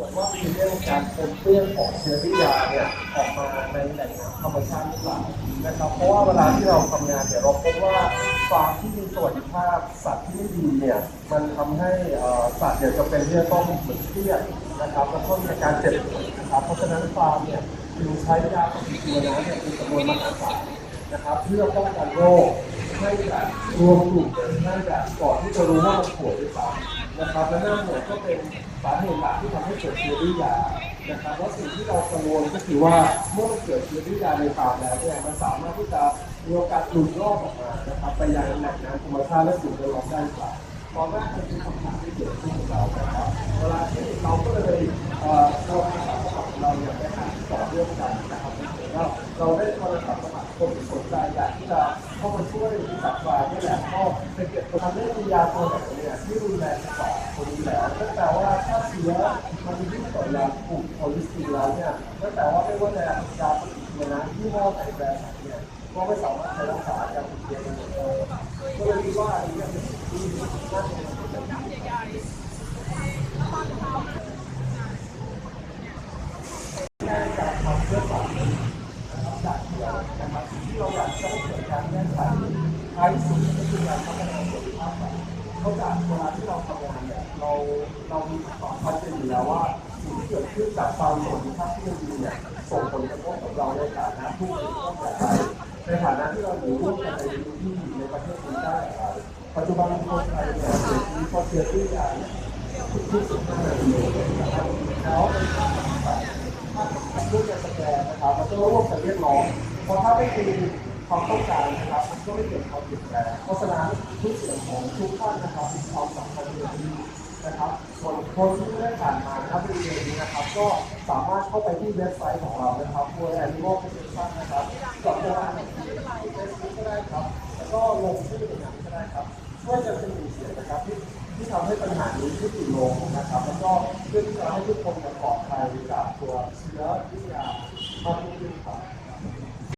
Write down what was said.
วจว่ามีเรื่องการปนเปื้อนของเชื้อริยาเนี่ยออกมาในแหล่งน้ำธรรมชาติหรือเปล่านะครับเพราะว่าเวลาที่เราทำงานเนี่ยเราพบว่าฟาร์มที่มีสวัสดิภาพสัตว์ที่ไม่ดีเนี่ยมันทำให้อ่อสัตว์เนี่ยจะเป็นที่จะต้องเหมือนเครียดนะครับแล้วก็มีการเจ็บปวดนะครับเพราะฉะนั้นฟาร์มเนี่ยจึงใช้ยาปฏิชีวนะเนี่ยเป็นจำนวนมหาศาลนะครับเพื่อป้องกันโรคให้แบบรวมกลุ่มให้แบบก่อนที่จะรู้ว่ามันป่วยหรือเปล่า นะครับและนั่นเนี่ยก็เป็นสาเหตุหลักที่ทำให้เกิดเชื้อริยานะครับแล้วสิ่งที่เรากังวลก็คือว่าเมื่อมันเกิดเชื้อริยาในฟาร์มแล้วเนี่ยมันสามารถที่จะมีโอกาสหลุดรอดออกมานะครับไปยังแหล่งน้ำธรรมชาติและสิ่งแวดล้อมได้หรือเปล่าตอนแรกมันเป็นคำถามที่เกิดขึ้นกับเรานะครับเวลาที่เราก็เลยเอ่อเราอาสาสมัครของเราเนี่ยไปหาต่อเรื่องกันนะครับแล้วเราได้โทรศัพท์สมัครคนสนใจอยากที่จะ เขามาช่วยจัดกานี่แหละก็ไปเก็บตัวทำให้มียาตัวไหนเนี่ยที่รุนแรงกว่าคนนี้แล้วนั่นแปลว่าถ้าเชื้อมันมีที่ต่อยากลุ่มโพลิสตีแล้วเนี่ยนั่นแปลว่าไม่ว่าจะยาปฏิชีวนะที่ห้อไหนแบรนด์ไหนเนี่ยก็ไม่สามารถรักษาการติดเชื้อได้เลยก็เลยคิดว่าอันนี้เป็นสิ่งที่น่าสนใจ ในการทำเพื่อความเป็น นะครับจากที่เรานะครับสิ่งที่เราอยากจะให้เกิดการแก้ไขท้ายที่สุดก็คือการพัฒนาสุขภาพเพราะจากเวลาที่เราทำงานเนี่ยเราเรามีคำตอบชัดเจนอยู่แล้วว่าสิ่งที่เกิดขึ้นจากความสมดุลภาพที่มันดีเนี่ยส่งผลกระทบกับเราในฐานะผู้บริโภคอย่างไในฐานะที่เราอยู่ร่วมกันในพื้นที่ในประเทศนี้ได้อย่างไรปัจจุบันคนไทยเนี่ยเสียชีวิตเพราะเชื้อที่ยาเนี่ทุกๆสิบห้านาทีนะครับแล้วเป็นค่ารักษา ร่วมกันสแก นะครับแล้วก็ร่วมกันเรียกร้องเพราะถ้าไม่มีความต้องการนะครับมันก็ไม่เกิดความเปลี่ยนแปลงเพราะฉะนั้นทุกเสียงของทุกท่านนะครับมีความสำคัญอย่างยิ่งนะครับส่วนคนที่ได้ผ่านมานะครับบริเวณนี้นะครับ ก็สามารถเข้าไปที่เว็บไซต์ของเรานะครับ w o r l d Animal Protection นะครับกับตัวอ่านเฟซบุ๊กก็ได้ครับ แล้วก็ลงชื่อในนั้นก็ได้ครับช่วยกันเป็นหนึ่งเสียงนะครับที่ที่ทำให้ปัญหานี้ยุติลงนะครับ แล้วก็เพื่อที่จะให้ทุกคนปลอดภัยจากตัวเชื้อวิทยา talking to the class.